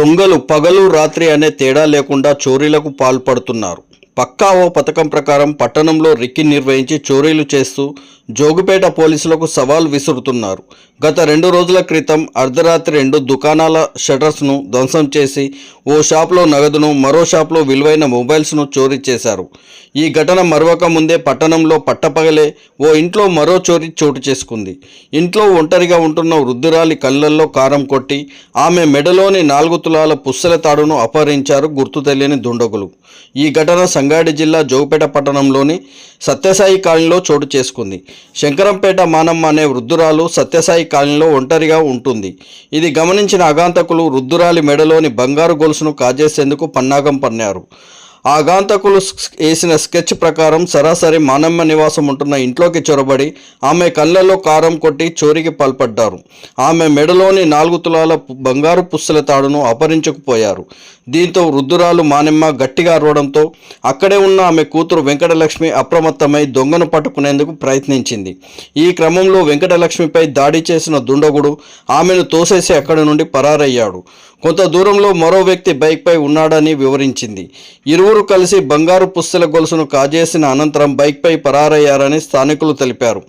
దొంగలు పగలు రాత్రి అనే తేడా లేకుండా చోరీలకు పాల్పడుతున్నారు. పక్కా ఓ పథకం ప్రకారం పట్టణంలో రిక్కి నిర్వహించి చోరీలు చేస్తూ జోగుపేట పోలీసులకు సవాల్ విసురుతున్నారు. గత రెండు రోజుల క్రితం అర్ధరాత్రి రెండు దుకాణాల షటర్స్ను ధ్వంసం చేసి ఓ షాప్లో నగదును మరో షాప్లో విలువైన మొబైల్స్ను చోరీ చేశారు. ఈ ఘటన మరవక ముందే పట్టణంలో పట్టపగలే ఓ ఇంట్లో మరో చోరీ చోటు చేసుకుంది. ఇంట్లో ఒంటరిగా ఉంటున్న వృద్ధురాలి కళ్ళల్లో కారం కొట్టి ఆమె మెడలోని నాలుగు తులాల పుస్తల తాడును అపహరించారు గుర్తు తెలియని దుండగులు. ఈ ఘటన సంగారెడ్డి జిల్లా జోగుపేట పట్టణంలోని సత్యసాయి కాలనీలో చోటు చేసుకుంది. శంకరంపేట మానమ్మ అనే వృద్ధురాలు సత్యసాయి కాలనీలో ఒంటరిగా ఉంటుంది. ఇది గమనించిన అగాంతకులు వృద్ధురాలి మెడలోని బంగారు గొలుసును కాజేసేందుకు పన్నాగం పన్నారు. ఆగాంతకులు వేసిన స్కెచ్ ప్రకారం సరాసరి మానమ్మ నివాసం ఉంటున్న ఇంట్లోకి చొరబడి ఆమె కళ్ళల్లో కారం కొట్టి చోరికి పాల్పడ్డారు. ఆమె మెడలోని నాలుగు తులాల బంగారు పుస్తల తాడును అపహరించుకుపోయారు. దీంతో వృద్ధురాలు మానెమ్మ గట్టిగా అరవడంతో అక్కడే ఉన్న ఆమె కూతురు వెంకటలక్ష్మి అప్రమత్తమై దొంగను పట్టుకునేందుకు ప్రయత్నించింది. ఈ క్రమంలో వెంకటలక్ష్మిపై దాడి చేసిన దుండగుడు ఆమెను తోసేసి అక్కడి నుండి పరారయ్యాడు. కొంత దూరంలో మరో వ్యక్తి బైక్పై ఉన్నాడని వివరించింది. ఇరువురు కలిసి బంగారు పుస్తల గొలుసును కాజేసిన అనంతరం బైక్పై పరారయ్యారని స్థానికులు తెలిపారు.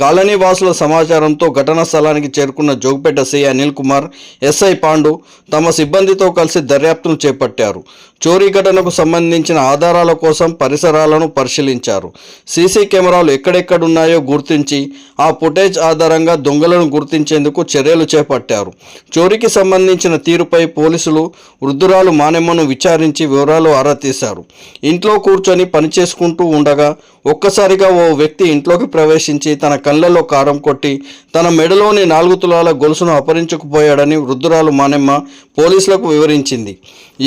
కాలనీ వాసుల సమాచారంతో ఘటనా స్థలానికి చేరుకున్న జోగిపేట సి అనిల్ కుమార్ ఎస్ఐ పాండు తమ సిబ్బందితో కలిసి దర్యాప్తును చేపట్టారు. చోరీ ఘటనకు సంబంధించిన ఆధారాల కోసం పరిసరాలను పరిశీలించారు. సీసీ కెమెరాలు ఎక్కడెక్కడున్నాయో గుర్తించి ఆ ఫుటేజ్ ఆధారంగా దొంగలను గుర్తించేందుకు చర్యలు చేపట్టారు. చోరీకి సంబంధించిన తీరుపై పోలీసులు వృద్ధురాలు మానెమ్మను విచారించి వివరాలు ఆరా తీశారు. ఇంట్లో కూర్చొని పనిచేసుకుంటూ ఉండగా ఒక్కసారిగా ఓ వ్యక్తి ఇంట్లోకి ప్రవేశించి తన కళ్ళలో కారం కొట్టి తన మెడలోని నాలుగు తులాల గొలుసును అపహరించుకుపోయాడని వృద్ధురాలు మానెమ్మ పోలీసులకు వివరించింది.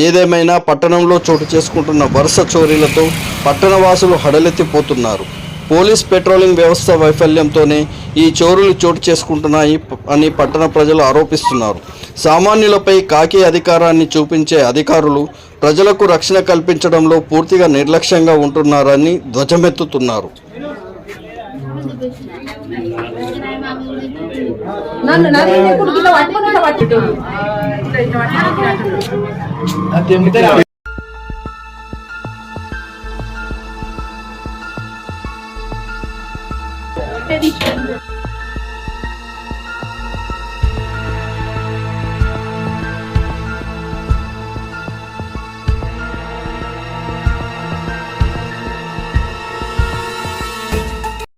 ఏదేమైనా పట్టణంలో చోటు చేసుకుంటున్న వరుస చోరీలతో పట్టణవాసులు హడలెత్తిపోతున్నారు. పోలీస్ పెట్రోలింగ్ వ్యవస్థ వైఫల్యంతోనే ఈ చోరులు చోటు చేసుకుంటున్నాయి అని పట్టణ ప్రజలు ఆరోపిస్తున్నారు. సామాన్యులపై కాకి అధికారాన్ని చూపించే అధికారులు ప్రజలకు రక్షణ కల్పించడంలో పూర్తిగా నిర్లక్ష్యంగా ఉంటున్నారని ధ్వజమెత్తుతున్నారు. నన్ను నన్ను ఇప్పుడు గిట్ల పట్టుకొని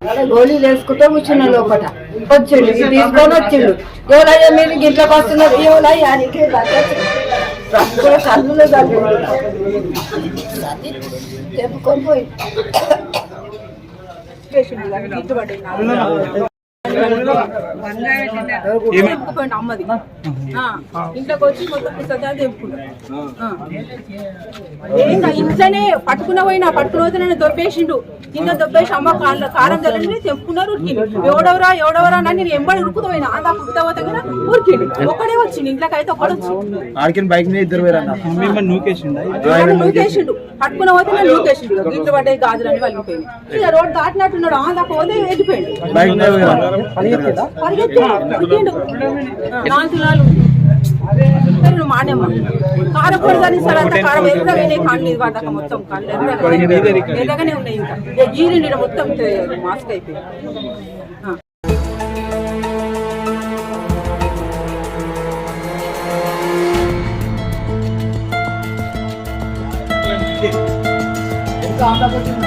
ఇట్లా గోళీలు వేసుకుంటే కూర్చున్న లోపల వచ్చిండు తీసుకొని వచ్చిండు ఎవరయ్యా మీరు గిట్లకి వస్తున్నారు ఎవరయ్యా అని করে কান্দুলে যাবে। করব తెంపుకోండి అమ్మది ఇంట్లోకి వచ్చి మొత్తం పుస్తకాలు ఏందా ఇంట్లోనే పట్టుకున్న పోయినా పట్టుకున్న నన్ను దొబ్బేసిండు కింద దొబ్బేసి అమ్మ కాళ్ళ కారం జల్లని తెంపుకున్నారు ఉరికిండు ఎవడెవరా ఎవడెవరా అని నేను ఎంబడి ఉరుకుతూ పోయినా. అందా పుట్ట పోతే కదా ఉరికిండు. ఒక్కడే వచ్చిండు ఇంట్లోకి అయితే ఒక్కడు వచ్చిండు. బైక్ మీద ఇద్దరు నూకేసిండ? పట్టుకున్న పోతే నూకేసిండు. ఇక గిట్లు పడ్డాయి గాజులు అని ఇక రోడ్ దాటినట్టున్నాడు. ఆ దాకా పోతే వెళ్ళిపోయిండు బైక్ మీద వేరన్న పరిగెత్తి ఉరికిండు ఆ, నాలుగు తులాలు సరే మానేమ్మ కారం పొడి కానీ సార్ అంతా కారం ఎదురుగా వేరే కాళ్ళు ఇది పడ్డాక మొత్తం కాళ్ళు ఎదురుగా ఎదురుగానే ఉన్నాయి ఇంకా ఇక గీరిండి ఈడ మొత్తం మాస్క్ అయిపోయింది ఆ. ఇంకా ఆంధ్రప్రదేశ్